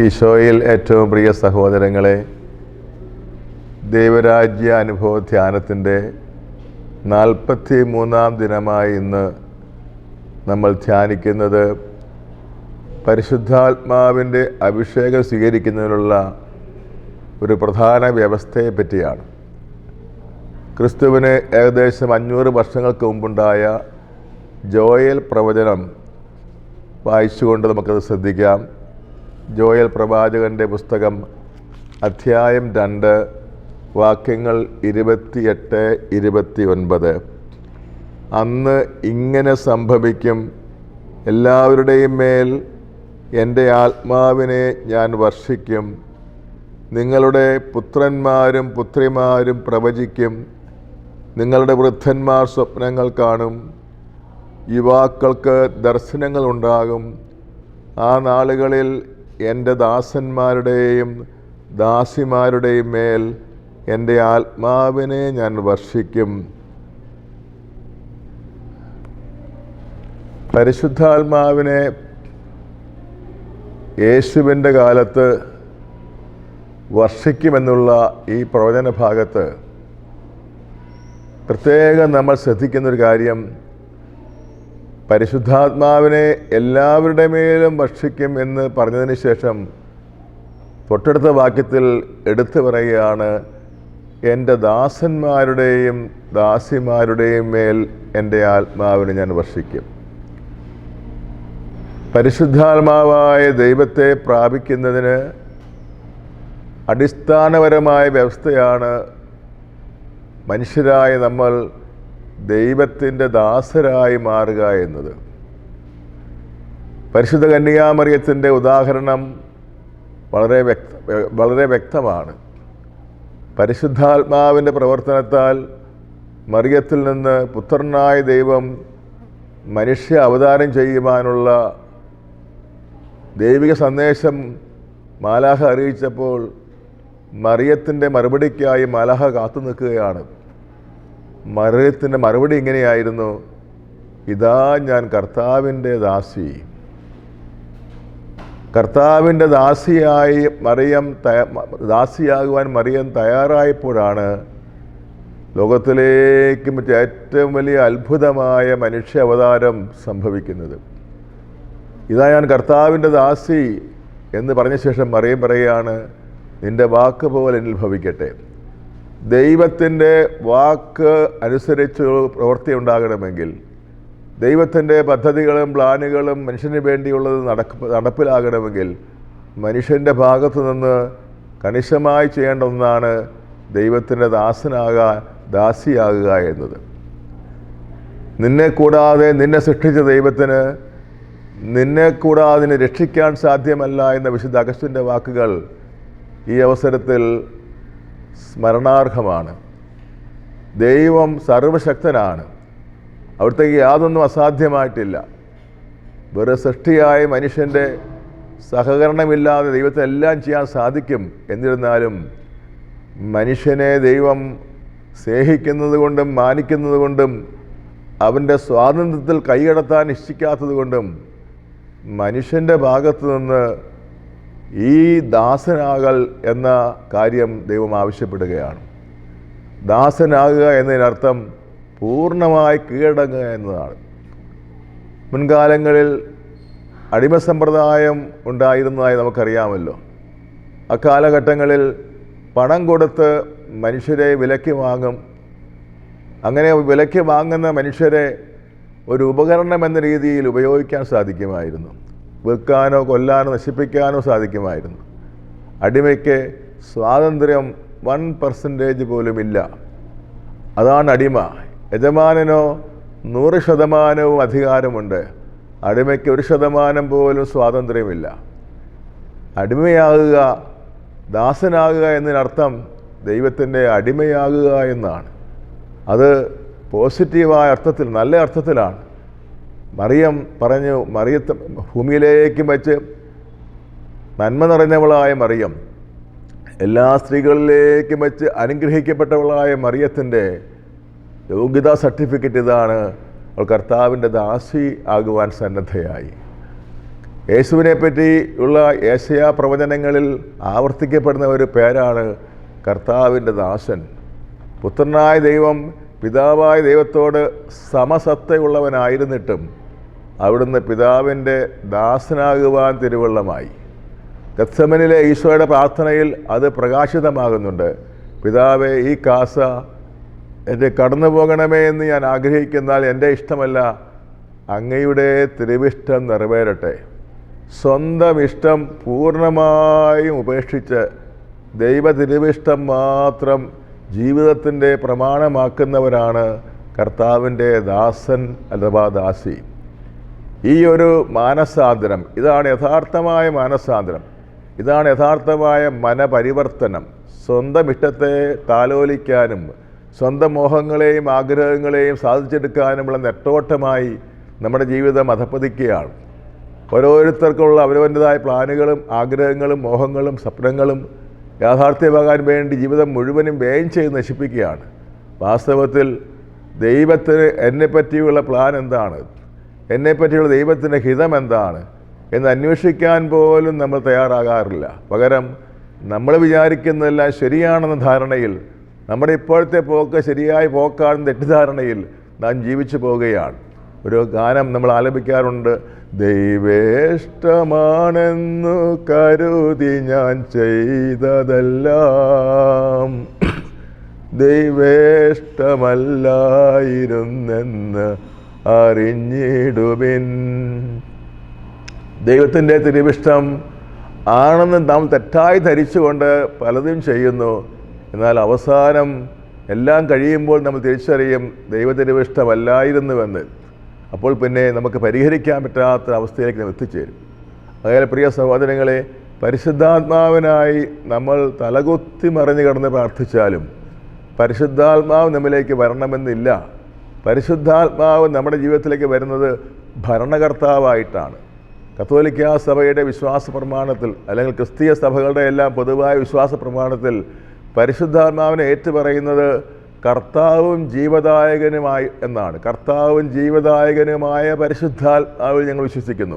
ഈശോയിൽ ഏറ്റവും പ്രിയ സഹോദരങ്ങളെ ദൈവരാജ്യ അനുഭവ ധ്യാനത്തിന്റെ നാൽപ്പത്തി മൂന്നാം ദിനമായി ഇന്ന് നമ്മൾ ധ്യാനിക്കുന്നത് പരിശുദ്ധാത്മാവിന്റെ അഭിഷേകം സ്വീകരിക്കുന്നതിനുള്ള ഒരു പ്രധാന വ്യവസ്ഥയെ പറ്റിയാണ്. ക്രിസ്തുവിന് ഏകദേശം അഞ്ഞൂറ് വർഷങ്ങൾക്ക് മുമ്പുണ്ടായ ജോയൽ പ്രവചനം വായിച്ചുകൊണ്ട് നമുക്കത് ശ്രദ്ധിക്കാം. ജോയൽ പ്രവാചകന്റെ പുസ്തകം അധ്യായം രണ്ട് വാക്യങ്ങൾ ഇരുപത്തിയെട്ട് ഇരുപത്തി ഒൻപത് അന്ന് ഇങ്ങനെ സംഭവിക്കും. എല്ലാവരുടെയും മേൽ എന്റെ ആത്മാവിനെ ഞാൻ വർഷിക്കും. നിങ്ങളുടെ പുത്രന്മാരും പുത്രിമാരും പ്രവചിക്കും. നിങ്ങളുടെ വൃദ്ധന്മാർ സ്വപ്നങ്ങൾ കാണും. യുവാക്കൾക്ക് ദർശനങ്ങളുണ്ടാകും ആ നാളുകളിൽ എന്റെ ദാസന്മാരുടെയും ദാസിമാരുടെയും മേൽ എന്റെ ആത്മാവിനെ ഞാൻ വർഷിക്കും. പരിശുദ്ധാത്മാവിനെ യേശുവിന്റെ കാലത്ത് വർഷിക്കുമെന്നുള്ള ഈ പ്രവചന ഭാഗത്ത് പ്രത്യേകം നമ്മൾ ശ്രദ്ധിക്കുന്നൊരു കാര്യം പരിശുദ്ധാത്മാവിനെ എല്ലാവരുടെ മേലും ഭക്ഷിക്കും എന്ന് പറഞ്ഞതിന് ശേഷം തൊട്ടടുത്ത വാക്യത്തിൽ എടുത്തു പറയുകയാണ് എന്റെ ദാസന്മാരുടെയും ദാസിമാരുടെയും മേൽ എന്റെ ആത്മാവിനെ ഞാൻ വർഷിക്കും. പരിശുദ്ധാത്മാവായ ദൈവത്തെ പ്രാപിക്കുന്നതിന് അടിസ്ഥാനപരമായ വ്യവസ്ഥയാണ് മനുഷ്യരായ നമ്മൾ ദൈവത്തിന്റെ ദാസരായി മാറുക എന്നത്. പരിശുദ്ധ കന്യാമറിയത്തിന്റെ ഉദാഹരണം വളരെ വ്യക്ത വളരെ വ്യക്തമാണ്. പരിശുദ്ധാത്മാവിന്റെ പ്രവർത്തനത്താൽ മറിയത്തിൽ നിന്ന് പുത്രനായ ദൈവം മനുഷ്യ അവതാരം ചെയ്യുവാനുള്ള ദൈവിക സന്ദേശം മാലാഹ അറിയിച്ചപ്പോൾ മറിയത്തിന്റെ മറുപടിക്കായി മാലാഹ കാത്തു നിൽക്കുകയാണ് മറിയത്തിന്റെ മറുപടി ഇങ്ങനെയായിരുന്നു ഇതാ ഞാൻ കർത്താവിന്റെ ദാസി. കർത്താവിന്റെ ദാസിയായി മറിയം ദാസിയാകുവാൻ മറിയം തയ്യാറായപ്പോഴാണ് ലോകത്തിലേക്ക് മറ്റേ ഏറ്റവും വലിയ അത്ഭുതമായ മനുഷ്യ അവതാരം സംഭവിക്കുന്നത്. ഇതാ ഞാൻ കർത്താവിന്റെ ദാസി എന്ന് പറഞ്ഞ ശേഷം മറിയം പറയുകയാണ് നിന്റെ വാക്ക് പോലെ എന്നിൽ ഭവിക്കട്ടെ. ദൈവത്തിന്റെ വാക്ക് അനുസരിച്ച് പ്രവൃത്തി ഉണ്ടാകണമെങ്കിൽ ദൈവത്തിന്റെ പദ്ധതികളും പ്ലാനുകളും മനുഷ്യന് വേണ്ടിയുള്ളത് നടക്ക നടപ്പിലാകണമെങ്കിൽ മനുഷ്യന്റെ ഭാഗത്തു നിന്ന് കണിശമായി ചെയ്യേണ്ട ഒന്നാണ് ദൈവത്തിന്റെ ദാസനാകുക ദാസിയാകുക എന്നത്. നിന്നെ കൂടാതെ നിന്നെ സൃഷ്ടിച്ച ദൈവത്തിന് നിന്നെ കൂടാതെ രക്ഷിക്കാൻ സാധ്യമല്ല എന്ന വിശുദ്ധ അഗസ്റ്റിന്റെ വാക്കുകൾ ഈ അവസരത്തിൽ സ്മരണാർഹമാണ്. ദൈവം സർവശക്തനാണ്. അവിടുത്തേക്ക് യാതൊന്നും അസാധ്യമായിട്ടില്ല. വെറും സൃഷ്ടിയായ മനുഷ്യന്റെ സഹകരണമില്ലാതെ ദൈവത്തെ എല്ലാം ചെയ്യാൻ സാധിക്കും. എന്നിരുന്നാലും മനുഷ്യനെ ദൈവം സ്നേഹിക്കുന്നത് കൊണ്ടും മാനിക്കുന്നത് കൊണ്ടും അവന്റെ സ്വാതന്ത്ര്യത്തിൽ കൈകടത്താൻ ഇച്ഛിക്കാത്തത് കൊണ്ടും മനുഷ്യന്റെ ഭാഗത്തു നിന്ന് ഈ ദാസനാകൽ എന്ന കാര്യം ദൈവം ആവശ്യപ്പെടുകയാണ്. ദാസനാകുക എന്നതിനർത്ഥം പൂർണമായി കീഴടങ്ങുക എന്നതാണ്. മുൻകാലങ്ങളിൽ അടിമ സമ്പ്രദായം ഉണ്ടായിരുന്നതായി നമുക്കറിയാമല്ലോ. അക്കാലഘട്ടങ്ങളിൽ പണം കൊടുത്ത് മനുഷ്യരെ വിലയ്ക്ക് വാങ്ങും. അങ്ങനെ വിലയ്ക്ക് വാങ്ങുന്ന മനുഷ്യരെ ഒരു ഉപകരണം എന്ന രീതിയിൽ ഉപയോഗിക്കാൻ സാധിക്കുമായിരുന്നു. വിൽക്കാനോ കൊല്ലാനോ നശിപ്പിക്കാനോ സാധിക്കുമായിരുന്നു. അടിമയ്ക്ക് സ്വാതന്ത്ര്യം വൺ പെർസെന്റേജ് പോലും ഇല്ല. അതാണ് അടിമ. യജമാനനോ നൂറ് ശതമാനവും അധികാരമുണ്ട്. അടിമയ്ക്ക് ഒരു ശതമാനം പോലും സ്വാതന്ത്ര്യമില്ല. അടിമയാകുക ദാസനാകുക എന്നതിനർത്ഥം ദൈവത്തിന്റെ അടിമയാകുക എന്നാണ്. അത് പോസിറ്റീവായ അർത്ഥത്തിൽ നല്ല അർത്ഥത്തിലാണ്. മറിയം പറഞ്ഞു മറിയത്ത് ഭൂമിയിലേക്കും വെച്ച് നന്മ നിറഞ്ഞവളായ മറിയം എല്ലാ സ്ത്രീകളിലേക്കും വെച്ച് അനുഗ്രഹിക്കപ്പെട്ടവളായ മറിയത്തിന്റെ യോഗ്യതാ സർട്ടിഫിക്കറ്റ് ഇതാണ്. അവൾ കർത്താവിന്റെ ദാസി ആകുവാൻ സന്നദ്ധയായി. യേശുവിനെ പറ്റി ഉള്ള ഏഷ്യാ പ്രവചനങ്ങളിൽ ആവർത്തിക്കപ്പെടുന്ന ഒരു പേരാണ് കർത്താവിന്റെ ദാസൻ. പുത്രനായ ദൈവം പിതാവായ ദൈവത്തോട് സമസത്തയുള്ളവനായിരുന്നിട്ടും അവിടുന്ന് പിതാവിന്റെ ദാസനാകുവാൻ തിരുവള്ളമായി. ഗത്സമനിലെ ഈശോയുടെ പ്രാർത്ഥനയിൽ അത് പ്രകാശിതമാകുന്നുണ്ട്. പിതാവെ ഈ കാസ എന്റെ കടന്നു പോകണമേ എന്ന് ഞാൻ ആഗ്രഹിക്കുന്നാൽ എന്റെ ഇഷ്ടമല്ല. അങ്ങയുടെ തിരുവിഷ്ടം നിറവേറട്ടെ. സ്വന്തം ഇഷ്ടം പൂർണമായും ഉപേക്ഷിച്ച് ദൈവ തിരുവിഷ്ടം മാത്രം ജീവിതത്തിന്റെ പ്രമാണമാക്കുന്നവരാണ് കർത്താവിന്റെ ദാസൻ അഥവാ ദാസി. ഈ ഒരു മാനസാന്തരം ഇതാണ് യഥാർത്ഥമായ മാനസാന്തരം. ഇതാണ് യഥാർത്ഥമായ മനപരിവർത്തനം. സ്വന്തം ഇഷ്ടത്തെ താലോലിക്കാനും സ്വന്തം മോഹങ്ങളെയും ആഗ്രഹങ്ങളെയും സാധിച്ചെടുക്കാനുമുള്ള നെട്ടോട്ടമായി നമ്മുടെ ജീവിതം അധപ്പതിക്കുകയാണ്. ഓരോരുത്തർക്കുള്ള അവരവന്റെതായ പ്ലാനുകളും ആഗ്രഹങ്ങളും മോഹങ്ങളും സ്വപ്നങ്ങളും യാഥാർത്ഥ്യമാകാൻ വേണ്ടി ജീവിതം മുഴുവനും വ്യയം ചെയ്ത് നശിപ്പിക്കുകയാണ്. വാസ്തവത്തിൽ ദൈവത്തിന് എന്നെപ്പറ്റിയുള്ള പ്ലാൻ എന്താണ്? എന്നെപ്പറ്റിയുള്ള ദൈവത്തിന്റെ ഹിതം എന്താണ് എന്ന് അന്വേഷിക്കാൻ പോലും നമ്മൾ തയ്യാറാകാറില്ല. പകരം നമ്മൾ വിചാരിക്കുന്നതെല്ലാം ശരിയാണെന്ന ധാരണയിൽ നമ്മുടെ ഇപ്പോഴത്തെ പോക്ക് ശരിയായ പോക്കാണെന്ന തെറ്റിദ്ധാരണയിൽ നാം ജീവിച്ചു പോവുകയാണ്. ഒരു ഗാനം നമ്മൾ ആലപിക്കാറുണ്ട് ദൈവേഷ്ടമാണെന്നു കരുതി ഞാൻ ചെയ്തതെല്ലാം ദൈവേഷ്ടമല്ലായിരുന്നെന്ന് അറിഞ്ഞിടുവിൻ. ദൈവത്തിന്റെ തിരുവിഷ്ടം ആണെന്ന് നാം തെറ്റായി ധരിച്ചുകൊണ്ട് പലതും ചെയ്യുന്നു. എന്നാൽ അവസാനം എല്ലാം കഴിയുമ്പോൾ നമ്മൾ തിരിച്ചറിയും ദൈവത്തിരുവിഷ്ടമല്ലായിരുന്നുവെന്ന് അപ്പോൾ പിന്നെ നമുക്ക് പരിഹരിക്കാൻ പറ്റാത്ത അവസ്ഥയിലേക്ക് നാം എത്തിച്ചേരും. അതുപോലെ പ്രിയ സഹോദരങ്ങളെ പരിശുദ്ധാത്മാവിനായി നമ്മൾ തലകുത്തി മറിഞ്ഞു കിടന്ന് പ്രാർത്ഥിച്ചാലും പരിശുദ്ധാത്മാവ് നമ്മിലേക്ക് വരണമെന്നില്ല. പരിശുദ്ധാത്മാവ് നമ്മുടെ ജീവിതത്തിലേക്ക് വരുന്നത് ഭരണകർത്താവായിട്ടാണ്. കത്തോലിക്ക സഭയുടെ വിശ്വാസ പ്രമാണത്തിൽ അല്ലെങ്കിൽ ക്രിസ്തീയ സഭകളുടെ എല്ലാം പൊതുവായ വിശ്വാസ പ്രമാണത്തിൽ പരിശുദ്ധാത്മാവിനെ ഏറ്റുപറയുന്നത് കർത്താവും ജീവദായകനുമായി എന്നാണ്. കർത്താവും ജീവദായകനുമായ പരിശുദ്ധാത്മാവിൽ ഞങ്ങൾ വിശ്വസിക്കുന്നു.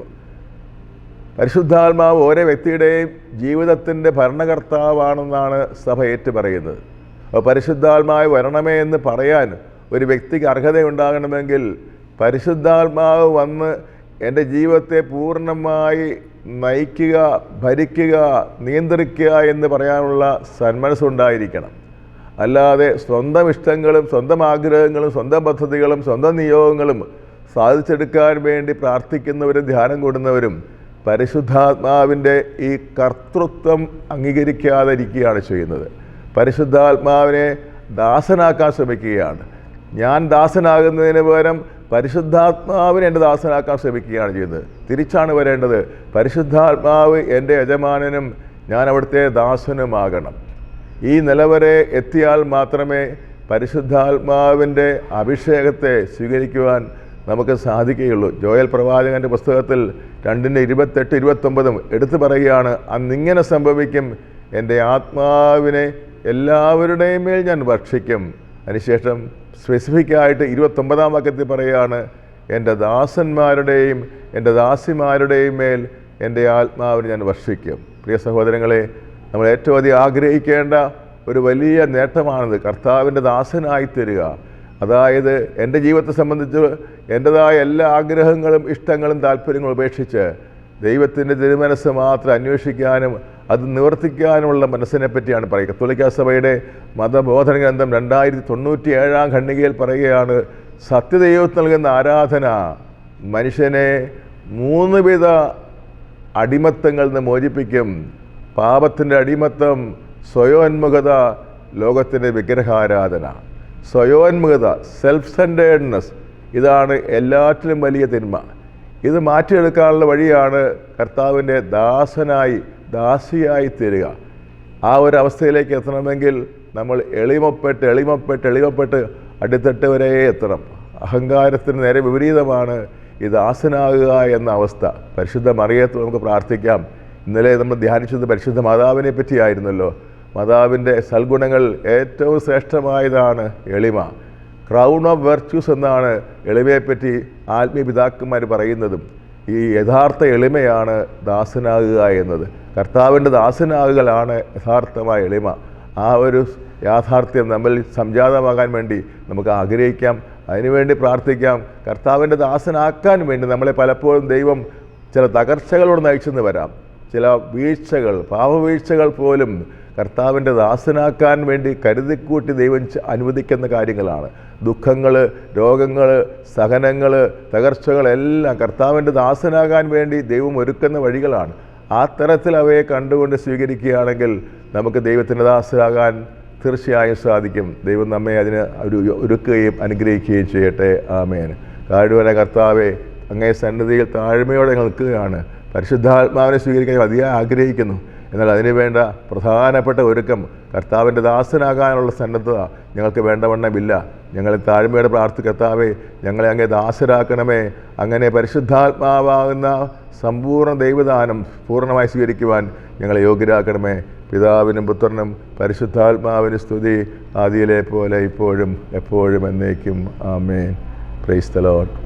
പരിശുദ്ധാത്മാവ് ഓരോ വ്യക്തിയുടെയും ജീവിതത്തിന്റെ ഭരണകർത്താവാണെന്നാണ് സഭ ഏറ്റുപറയുന്നത്. അപ്പോൾ പരിശുദ്ധാത്മാവ് വരണമേ എന്ന് പറയാൻ ഒരു വ്യക്തിക്ക് അർഹതയുണ്ടാകണമെങ്കിൽ പരിശുദ്ധാത്മാവ് വന്ന് എന്റെ ജീവിതത്തെ പൂർണമായി നയിക്കുക ഭരിക്കുക നിയന്ത്രിക്കുക എന്ന് പറയാനുള്ള സന്മനസ്സുണ്ടായിരിക്കണം. അല്ലാതെ സ്വന്തം ഇഷ്ടങ്ങളും സ്വന്തം ആഗ്രഹങ്ങളും സ്വന്തം പദ്ധതികളും സ്വന്തം നിയോഗങ്ങളും സാധിച്ചെടുക്കാൻ വേണ്ടി പ്രാർത്ഥിക്കുന്നവരും ധ്യാനം കൂടുന്നവരും പരിശുദ്ധാത്മാവിന്റെ ഈ കർത്തൃത്വം അംഗീകരിക്കാതിരിക്കുകയാണ് ചെയ്യുന്നത്. പരിശുദ്ധാത്മാവിനെ ദാസനാക്കാൻ ശ്രമിക്കുകയാണ്. ഞാൻ ദാസനാകുന്നതിന് പകരം പരിശുദ്ധാത്മാവിനെ എന്റെ ദാസനാക്കാൻ ശ്രമിക്കുകയാണ് ചെയ്യുന്നത്. തിരിച്ചാണ് വരേണ്ടത്. പരിശുദ്ധാത്മാവ് എന്റെ യജമാനനും ഞാൻ അവിടുത്തെ ദാസനുമാകണം. ഈ നിലവരെ എത്തിയാൽ മാത്രമേ പരിശുദ്ധാത്മാവിന്റെ അഭിഷേകത്തെ സ്വീകരിക്കുവാൻ നമുക്ക് സാധിക്കുകയുള്ളൂ. ജോയൽ പ്രവാചകന്റെ പുസ്തകത്തിൽ രണ്ടിന്റെ ഇരുപത്തെട്ട് ഇരുപത്തൊമ്പതും എടുത്തു പറയുകയാണ് അന്നിങ്ങനെ സംഭവിക്കും. എന്റെ ആത്മാവിനെ എല്ലാവരുടെയും മേൽ ഞാൻ ഭക്ഷിക്കും. അതിനുശേഷം സ്പെസിഫിക്കായിട്ട് ഇരുപത്തൊമ്പതാം വാക്യത്തിൽ പറയുകയാണ് എന്റെ ദാസന്മാരുടെയും എന്റെ ദാസിമാരുടെയും മേൽ എന്റെ ആത്മാവിനെ ഞാൻ വർഷിക്കും. പ്രിയ സഹോദരങ്ങളെ നമ്മൾ ഏറ്റവും അധികം ആഗ്രഹിക്കേണ്ട ഒരു വലിയ നേട്ടമാണിത്. കർത്താവിന്റെ ദാസനായി തരിക. അതായത് എന്റെ ജീവിതത്തെ സംബന്ധിച്ച് എന്റെതായ എല്ലാ ആഗ്രഹങ്ങളും ഇഷ്ടങ്ങളും താല്പര്യങ്ങളും ഉപേക്ഷിച്ച് ദൈവത്തിന്റെ തിരുമനസ് മാത്രം അന്വേഷിക്കാനും അത് നിവർത്തിക്കാനുള്ള മനസ്സിനെ പറ്റിയാണ് പറയുക. കത്തോലിക്ക സഭയുടെ മതബോധന ഗ്രന്ഥം രണ്ടായിരത്തി തൊണ്ണൂറ്റി ഏഴാം ഖണ്ഡികയിൽ പറയുകയാണ് സത്യദൈവത്തിന് നൽകുന്ന ആരാധന മനുഷ്യനെ മൂന്ന് വിധ അടിമത്തങ്ങളിൽ നിന്ന് മോചിപ്പിക്കും. പാപത്തിന്റെ അടിമത്തം സ്വയോന്മുഖത ലോകത്തിന്റെ വിഗ്രഹാരാധന. സ്വയോന്മുഖത സെൽഫ് സെന്റേഡ്നെസ് ഇതാണ് എല്ലാറ്റിലും വലിയ തിന്മ. ഇത് മാറ്റിയെടുക്കാനുള്ള വഴിയാണ് കർത്താവിന്റെ ദാസനായി ദാസിയായി തീരുക. ആ ഒരു അവസ്ഥയിലേക്ക് എത്തണമെങ്കിൽ നമ്മൾ എളിമപ്പെട്ട് എളിമപ്പെട്ട് എളിമപ്പെട്ട് അടിത്തട്ട് വരെ എത്തണം. അഹങ്കാരത്തിന് നേരെ വിപരീതമാണ് ഈ ദാസനാകുക എന്ന അവസ്ഥ. പരിശുദ്ധ മറിയത്ത് നമുക്ക് പ്രാർത്ഥിക്കാം. ഇന്നലെ നമ്മൾ ധ്യാനിച്ചത് പരിശുദ്ധ മാതാവിനെ പറ്റിയായിരുന്നല്ലോ. മാതാവിന്റെ സൽഗുണങ്ങൾ ഏറ്റവും ശ്രേഷ്ഠമായതാണ് എളിമ. ക്രൗൺ ഓഫ് വെർച്യൂസ് എന്നാണ് എളിമയെപ്പറ്റി ആത്മീയ പിതാക്കന്മാർ പറയുന്നതും. ഈ യഥാർത്ഥ എളിമയാണ് ദാസനാകുക എന്നത്. കർത്താവിന്റെ ദാസനാകുകളാണ് യഥാർത്ഥമായ എളിമ. ആ ഒരു യാഥാർത്ഥ്യം നമ്മൾ സംജാതമാകാൻ വേണ്ടി നമുക്ക് ആഗ്രഹിക്കാം അതിനുവേണ്ടി പ്രാർത്ഥിക്കാം. കർത്താവിന്റെ ദാസനാക്കാൻ വേണ്ടി നമ്മളെ പലപ്പോഴും ദൈവം ചില തകർച്ചകളോട് നയിച്ചെന്ന് വരാം. ചില വീഴ്ചകൾ പാപവീഴ്ചകൾ പോലും കർത്താവിന്റെ ദാസനാക്കാൻ വേണ്ടി കരുതിക്കൂട്ടി ദൈവം അനുവദിക്കുന്ന കാര്യങ്ങളാണ്. ദുഃഖങ്ങൾ രോഗങ്ങൾ സഹനങ്ങൾ തകർച്ചകളെല്ലാം കർത്താവിന്റെ ദാസനാകാൻ വേണ്ടി ദൈവം ഒരുക്കുന്ന വഴികളാണ്. ആ തരത്തിൽ അവയെ കണ്ടുകൊണ്ട് സ്വീകരിക്കുകയാണെങ്കിൽ നമുക്ക് ദൈവത്തിന്റെ ദാസരാകാൻ തീർച്ചയായും സാധിക്കും. ദൈവം നമ്മെ അതിന് ഒരു ഒരുക്കുകയും അനുഗ്രഹിക്കുകയും ചെയ്യട്ടെ. ആമേൻ. കാഴ്വര കർത്താവെ അങ്ങേ സന്നിധിയിൽ താഴ്മയോടെ നിൽക്കുകയാണ്. പരിശുദ്ധാത്മാവിനെ സ്വീകരിക്കാൻ അതിയായി ആഗ്രഹിക്കുന്നു. എന്നാൽ അതിനു വേണ്ട പ്രധാനപ്പെട്ട ഒരുക്കം കർത്താവിന്റെ ദാസനാകാനുള്ള സന്നദ്ധത ഞങ്ങൾക്ക് വേണ്ടവണ്ണമില്ല ഞങ്ങളെ താഴ്മയോടെ പ്രാർത്ഥി കർത്താവെ ഞങ്ങളെ അങ്ങേ ദാസരാക്കണമേ. അങ്ങനെ പരിശുദ്ധാത്മാവാകുന്ന സമ്പൂർണ ദൈവദാനം പൂർണമായി സ്വീകരിക്കുവാൻ ഞങ്ങളെ യോഗ്യരാക്കണമേ. പിതാവിനും പുത്രനും പരിശുദ്ധാത്മാവിന് സ്തുതി ആദിയിലെ പോലെ ഇപ്പോഴും എപ്പോഴും എന്നേക്കും. ആമേൻ. Praise Lord